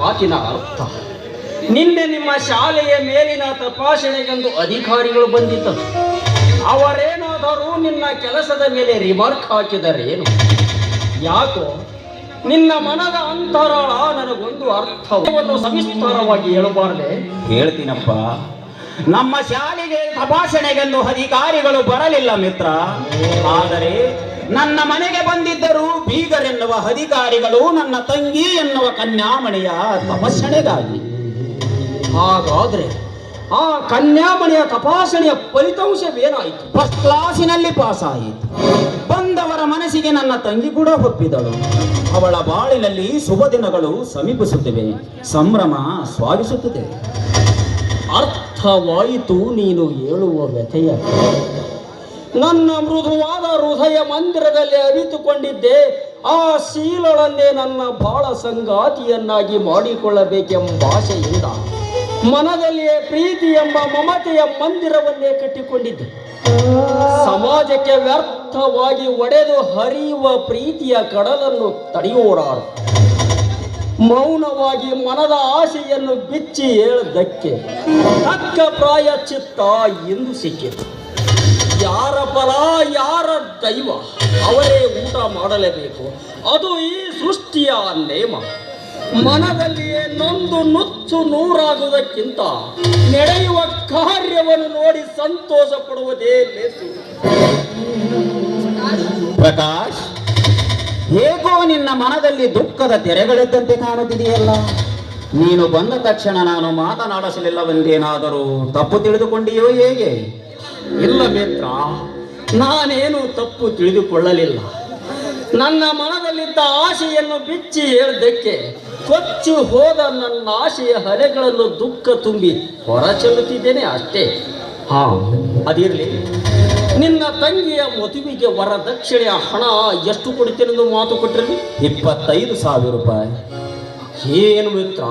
ಮಾತಿನ ಅರ್ಥ. ನಿನ್ನೆ ನಿಮ್ಮ ಶಾಲೆಯ ಮೇಲಿನ ತಪಾಸಣೆಗೆಂದು ಅಧಿಕಾರಿಗಳು ಬಂದಿದ್ದರು. ಅವರೇನಾದರೂ ನಿನ್ನ ಕೆಲಸದ ಮೇಲೆ ರಿಮಾರ್ಕ್ ಹಾಕಿದರೇನು? ಯಾಕೋ ನಿನ್ನ ಮನದ ಅಂತರಾಳ ನನಗೊಂದು ಅರ್ಥವನ್ನು ಸವಿಸ್ತಾರವಾಗಿ ಹೇಳಬಾರದೆ. ಹೇಳ್ತೀನಪ್ಪ. ನಮ್ಮ ಶಾಲೆಗೆ ತಪಾಸಣೆಗೆಂದು ಅಧಿಕಾರಿಗಳು ಬರಲಿಲ್ಲ ಮಿತ್ರ. ಆದರೆ ನನ್ನ ಮನೆಗೆ ಬಂದಿದ್ದರು. ಬೀಗರೆನ್ನುವ ಅಧಿಕಾರಿಗಳು ನನ್ನ ತಂಗಿ ಎನ್ನುವ ಕನ್ಯಾಮಣಿಯ ತಪಸ್ಸಣೆಗಾಗಿ ಹಾಗಾದ್ರೆ ಆ ಕನ್ಯಾಮಣಿಯ ತಪಾಸಣೆಯ ಫಲಿತಾಂಶವೇನಾಯಿತು? ಫಸ್ಟ್ ಕ್ಲಾಸಿನಲ್ಲಿ ಪಾಸ್ ಆಯಿತು ಬಂದವರ ಮನಸ್ಸಿಗೆ ನನ್ನ ತಂಗಿ ಕೂಡ ಒಪ್ಪಿದಳು ಅವಳ ಬಾಳಿನಲ್ಲಿ ಶುಭ ದಿನಗಳು ಸಮೀಪಿಸುತ್ತಿವೆ. ಸಂಭ್ರಮ ಸ್ವಾಗಿಸುತ್ತಿದೆ ಅರ್ಥವಾಯಿತು ನೀನು ಹೇಳುವ ವ್ಯಥೆಯ. ನನ್ನ ಮೃದುವಾದ ಹೃದಯ ಮಂದಿರದಲ್ಲಿ ಅರಿತುಕೊಂಡಿದ್ದೆ ಆ ಶೀಲಳನ್ನೇ ನನ್ನ ಬಾಳ ಸಂಗಾತಿಯನ್ನಾಗಿ ಮಾಡಿಕೊಳ್ಳಬೇಕೆಂಬ ಆಸೆಯಿಂದ ಮನದಲ್ಲಿಯೇ ಪ್ರೀತಿ ಎಂಬ ಮಮತೆಯ ಮಂದಿರವನ್ನೇ ಕಟ್ಟಿಕೊಂಡಿದ್ದೆ. ಸಮಾಜಕ್ಕೆ ವ್ಯರ್ಥವಾಗಿ ಒಡೆದು ಹರಿಯುವ ಪ್ರೀತಿಯ ಕಡಲನ್ನು ತಡೆಯೋರಾರು. ಮೌನವಾಗಿ ಮನದ ಆಶೆಯನ್ನು ಬಿಚ್ಚಿ ಹೇಳದಕ್ಕೆ ತಕ್ಕ ಪ್ರಾಯ ಚಿತ್ತ ಎಂದು ಸಿಕ್ಕಿತು. ಯಾರ ಫಲ ಯಾರ ದೈವ, ಅವರೇ ಊಟ ಮಾಡಲೇಬೇಕು. ಅದು ಈ ಸೃಷ್ಟಿಯ ನೇಮ. ಮನದಲ್ಲಿಯೇ ನೊಂದು ನುಚ್ಚು ನೂರಾಗುವುದಕ್ಕಿಂತ ನಡೆಯುವ ಕಾರ್ಯವನ್ನು ನೋಡಿ ಸಂತೋಷ ಪಡುವುದೇ ಲೇಸು. ಪ್ರಕಾಶ್, ಹೇಗೋ ನಿನ್ನ ಮನದಲ್ಲಿ ದುಃಖದ ತೆರೆಗಳಿದ್ದಂತೆ ಕಾಣುತ್ತಿದೆಯಲ್ಲ? ನೀನು ಬಂದ ತಕ್ಷಣ ನಾನು ಮಾತನಾಡಿಸಲಿಲ್ಲವೆಂದೇನಾದರೂ ತಪ್ಪು ತಿಳಿದುಕೊಂಡಿಯೋ ಹೇಗೆ? ಇಲ್ಲ ಮಿತ್ರ ನಾನೇನು ತಪ್ಪು ತಿಳಿದುಕೊಳ್ಳಲಿಲ್ಲ. ನನ್ನ ಮನದಲ್ಲಿದ್ದ ಆಶೆಯನ್ನು ಬಿಚ್ಚಿ ಹೇಳಿದ್ದಕ್ಕೆ ಕೊಚ್ಚು ಹೋದ ನನ್ನ ಆಶೆಯ ಹರೆಗಳನ್ನು ದುಃಖ ತುಂಬಿ ಹೊರ ಚೆಲ್ಲುತ್ತಿದ್ದೇನೆ ಅಷ್ಟೇ. ಹಾ, ಅದಿರಲಿ. ನಿನ್ನ ತಂಗಿಯ ಮದುವೆಗೆ ವರದಕ್ಷಿಣೆಯ ಹಣ ಎಷ್ಟು ಕೊಡುತ್ತೇನೆಂದು ಮಾತು ಕೊಟ್ಟಿರಲಿ? ಇಪ್ಪತ್ತೈದು ಸಾವಿರ ರೂಪಾಯಿ. ಏನು ಮಿತ್ರ?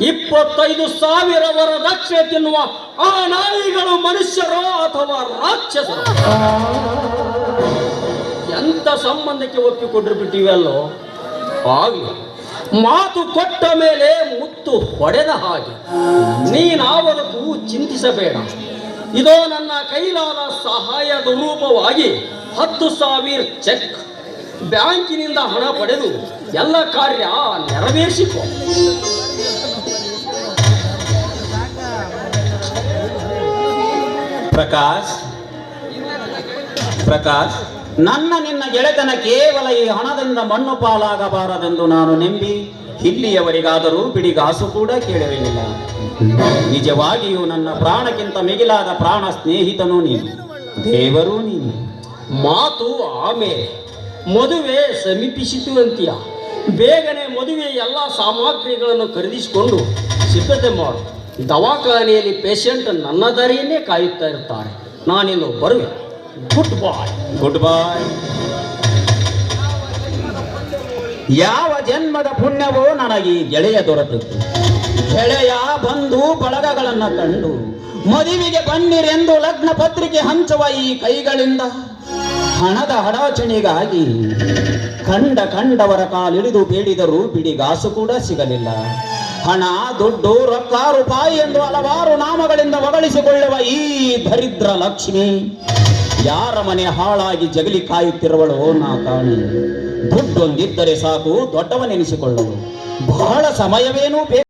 ಇಪ್ಪತ್ತೈದು ಸಾವಿರವರ ವರದಕ್ಷಿಣೆ ತಿನ್ನುವ ಆ ನಾಯಿಗಳು ಮನುಷ್ಯರೋ ಅಥವಾ ರಾಕ್ಷಸರು? ಎಂತ ಸಂಬಂಧಕ್ಕೆ ಒಪ್ಪಿಕೊಂಡ್ರು ಬಿಟ್ಟಿವೆಲ್ಲೋ ಹಾಗೆ ಮಾತು ಕೊಟ್ಟ ಮೇಲೆ ಮುತ್ತು ಹೊಡೆದ ಹಾಗೆ. ನೀನಾವರೆಗೂ ಚಿಂತಿಸಬೇಡ. ಇದೋ ನನ್ನ ಕೈಲಾದ ಸಹಾಯದ ರೂಪವಾಗಿ ಹತ್ತು ಸಾವಿರ ಚೆಕ್ ಬ್ಯಾಂಕಿನಿಂದ ಹಣ ಪಡೆದು ಎಲ್ಲ ಕಾರ್ಯ ನೆರವೇರಿಸಿಕೊ. ಪ್ರಕಾಶ್. ಪ್ರಕಾಶ್, ನನ್ನ ನಿನ್ನ ಗೆಳೆತನ ಕೇವಲ ಈ ಹಣದಿಂದ ಮಣ್ಣು ಪಾಲಾಗಬಾರದೆಂದು ನಾನು ನಂಬಿ ಇಲ್ಲಿಯವರೆಗಾದರೂ ಬಿಡಿಗಾಸು ಕೂಡ ಕೇಳಿರಲಿಲ್ಲ ನಿಜವಾಗಿಯೂ ನನ್ನ ಪ್ರಾಣಕ್ಕಿಂತ ಮಿಗಿಲಾದ ಪ್ರಾಣ ಸ್ನೇಹಿತನೂ ನೀನು. ದೇವರೂ ನೀನು. ಮಾತು ಆಮೇಲೆ ಮದುವೆ ಸಮೀಪಿಸಿತು ಅಂತೀಯ. ಬೇಗನೆ ಮದುವೆ ಎಲ್ಲ ಸಾಮಗ್ರಿಗಳನ್ನು ಖರೀದಿಸಿಕೊಂಡು ಸಿದ್ಧತೆ ಮಾಡು. ದವಾಖಾನೆಯಲ್ಲಿ ಪೇಷಂಟ್ ನನ್ನ ದಾರಿಯನ್ನೇ ಕಾಯುತ್ತಾ ಇರ್ತಾರೆ. ನಾನಿನ್ನು ಬರುವೆ. ಗುಡ್ ಬಾಯ್ ಗುಡ್ ಬಾಯ್ ಯಾವ ಜನ್ಮದ ಪುಣ್ಯವೋ ನನಗೆ ಗೆಳೆಯ ದೊರೆತಿತ್ತು. ಗೆಳೆಯ ಬಂದು ಬಳಗಗಳನ್ನು ಕಂಡು ಮದುವೆಗೆ ಬನ್ನಿರೆಂದು ಲಗ್ನ ಪತ್ರಿಕೆ ಹಂಚುವ ಈ ಕೈಗಳಿಂದ ಹಣದ ಹಡಾಚಣೆಗಾಗಿ ಕಂಡ ಕಂಡವರ ಕಾಲಿಡಿದು ಬೇಡಿದರೂ ಬಿಡಿಗಾಸು ಕೂಡ ಸಿಗಲಿಲ್ಲ. ಹಣ, ದುಡ್ಡು, ರೊಕ್ಕ, ರೂಪಾಯಿ ಎಂದು ಹಲವಾರು ನಾಮಗಳಿಂದ ಹೊಗಳಿಸಿಕೊಳ್ಳುವ ಈ ದರಿದ್ರ ಲಕ್ಷ್ಮಿ. ಯಾರ ಮನೆ ಹಾಳಾಗಿ ಜಗಲಿ ಕಾಯುತ್ತಿರುವಳೋ ನಾ ತಾಣಿ ದುಡ್ಡೊಂದಿದ್ದರೆ ಸಾಕು ದೊಡ್ಡವನೆನಿಸಿಕೊಳ್ಳಲು ಬಹಳ ಸಮಯವೇನೂ ಬೇಕು